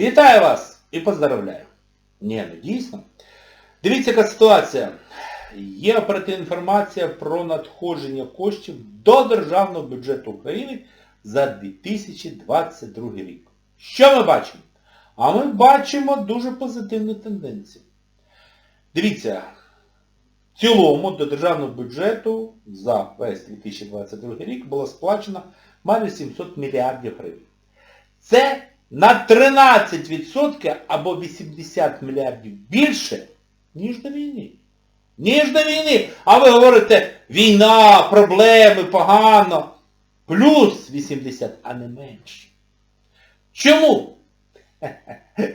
Вітаю вас і поздравляю. Ні, ну дійсно. Дивіться, яка ситуація. Є оперативна інформація про надходження коштів до Державного бюджету України за 2022 рік. Що ми бачимо? А ми бачимо дуже позитивну тенденцію. Дивіться, в цілому до державного бюджету за весь 2022 рік було сплачено майже 700 мільярдів гривень. Це на 13% або 80 мільярдів більше, ніж до війни. Ніж до війни. А ви говорите, війна, проблеми, погано. Плюс 80, а не менше. Чому?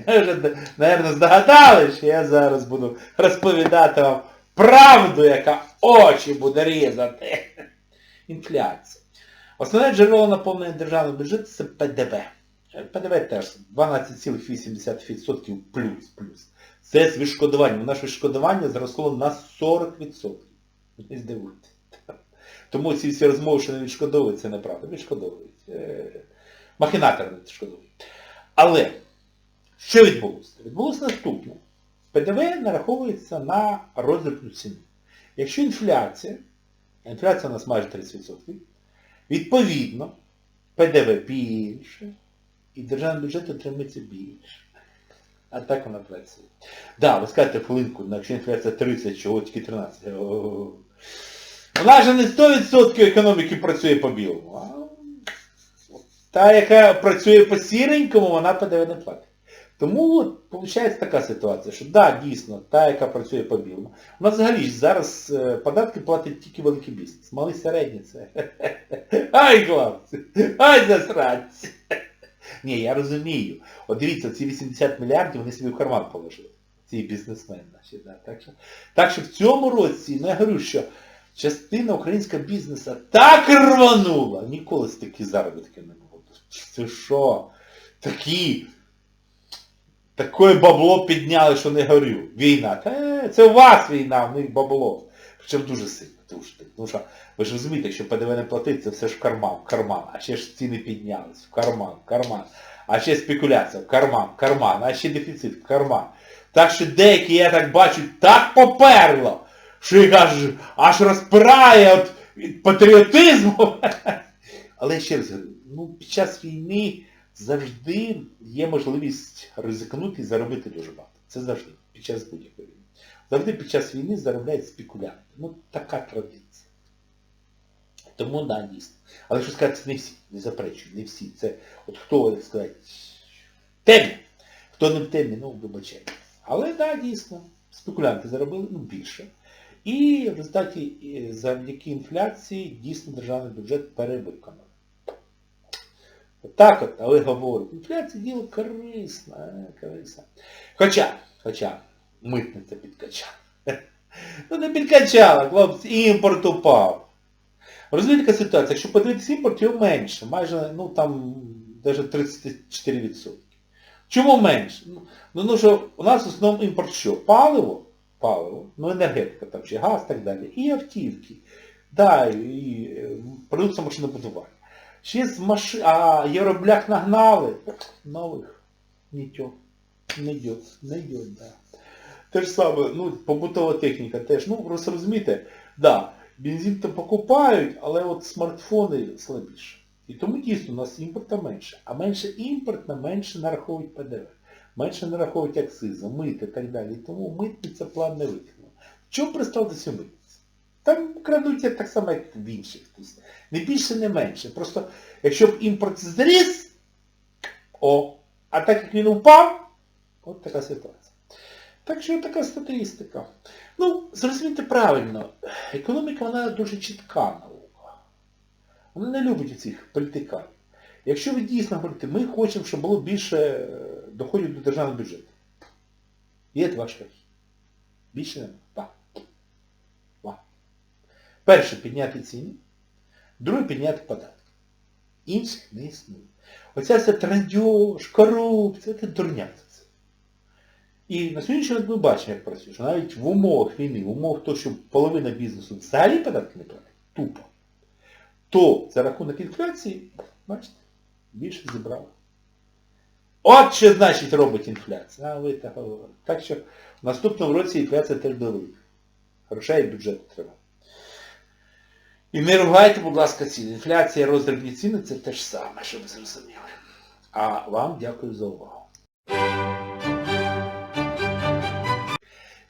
Ви вже, напевно, здогадали, що я зараз буду розповідати вам правду, яка очі буде різати. Інфляція. Основне джерело наповнення державного бюджету це ПДВ. ПДВ теж 12,8% плюс плюс. Це з відшкодування. Наше відшкодування зросло на 40%. Не здивуйтесь. Тому ці всі розмови, що не відшкодовують, це неправда. Відшкодовують. Е, Махінатори не відшкодовують. Але що відбулося? Відбулося наступне. ПДВ нараховується на роздрібну ціну. Якщо інфляція, інфляція у нас майже 30%, відповідно, ПДВ більше, і державний бюджет отримується більше. А так вона працює. Так, да, ви скажете хвилинку, якщо інфляція 30, чого тільки 13. О-о-о. Вона ж не 100% економіки працює по білому. Та, яка працює по сіренькому, вона ПДВ не платить. Тому виходить така ситуація, що да, дійсно, та, яка працює по білому. У нас взагалі зараз е, податки платить тільки великий бізнес. Малий середній це. Ай, хлопці! Ай, засранці! Ні, я розумію. От дивіться, ці 80 мільярдів вони собі в карман положили. Ці бізнесмени наші. Да. Так, що, так що в цьому році, ну я говорю, що частина українського бізнесу так рванула, ніколи з такі заробітки не було. Це що? Такі, таке бабло підняли, що не горю. Війна. Та, це у вас війна, в них бабло. Причому дуже сильно. Тому тому що ви ж розумієте, якщо ПДВ не платить, це все ж в карман, в карман. А ще ж ціни піднялись, в карман, в карман. А ще спекуляція, в карман, в карман. А ще дефіцит, в карман. Так що деякі, я так бачу, так поперло, що їх аж, аж розпирає от, від патріотизму. Але ще раз говорю, ну під час війни завжди є можливість ризикнути і заробити дуже багато. Це завжди, під час будь-якої. Завжди під час війни заробляють спекулянти. Ну, така традиція. Тому, да, дійсно. Але що сказати, не всі, не заперечую, не всі. Це от хто, як сказати, в темі. Хто не в темі, ну, вибачайте. Але, да, дійсно, спекулянти заробили ну, більше. І в результаті завдяки інфляції дійсно державний бюджет перевиконав. Отак от, але говорю, інфляція діло корисне, е, корисне. Хоча, хоча, митниця підкачала. Ну не підкачала, хлопці, імпорт упав. Розумієте, яка ситуація? Якщо подивитися імпорт, його менше, майже, ну там, навіть 34%. Чому менше? Ну, ну, ну що у нас в основному імпорт що? Паливо, паливо, ну енергетика, там ще газ і так далі. І автівки. Да, і е, продукція машинобудування. Ще з машин, а євроблях нагнали, нових йде, не йде, не йде, да. Те ж саме, ну, побутова техніка теж, ну, розумієте, да, бензин то покупають, але от смартфони слабіше. І тому дійсно у нас імпорта менше. А менше імпортно, менше нараховують ПДВ. Менше нараховують акцизи, мити і так далі. І тому митниця план не виконала. В чому представитися митниця? Там крадуться так само, як в інших. Тобто, не більше, не менше. Просто якщо б імпорт зріс, о, а так як він упав, от така ситуація. Так що така статистика. Ну, зрозумійте правильно, економіка вона дуже чітка наука. Вона не любить цих політиканів. Якщо ви дійсно говорите, ми хочемо, щоб було більше е, доходів до державного бюджету. Є два шляхи. Більше немає. Так. Два. Перше підняти ціни, друге підняти податки. Інших не існує. Оця вся трандьош, корупція, це дурня. І на сьогоднішній день ми бачимо, як працює, що навіть в умовах війни, в умовах того, що половина бізнесу взагалі податки не платить, тупо, то за рахунок інфляції, бачите, більше зібрали. От що значить робить інфляція. А ви так говорите. Так що в наступному році інфляція теж велика. Грошей і бюджету треба. І не ругайте, будь ласка, ціни. Інфляція, роздрібні ціни це те ж саме, щоб ви зрозуміли. А вам дякую за увагу.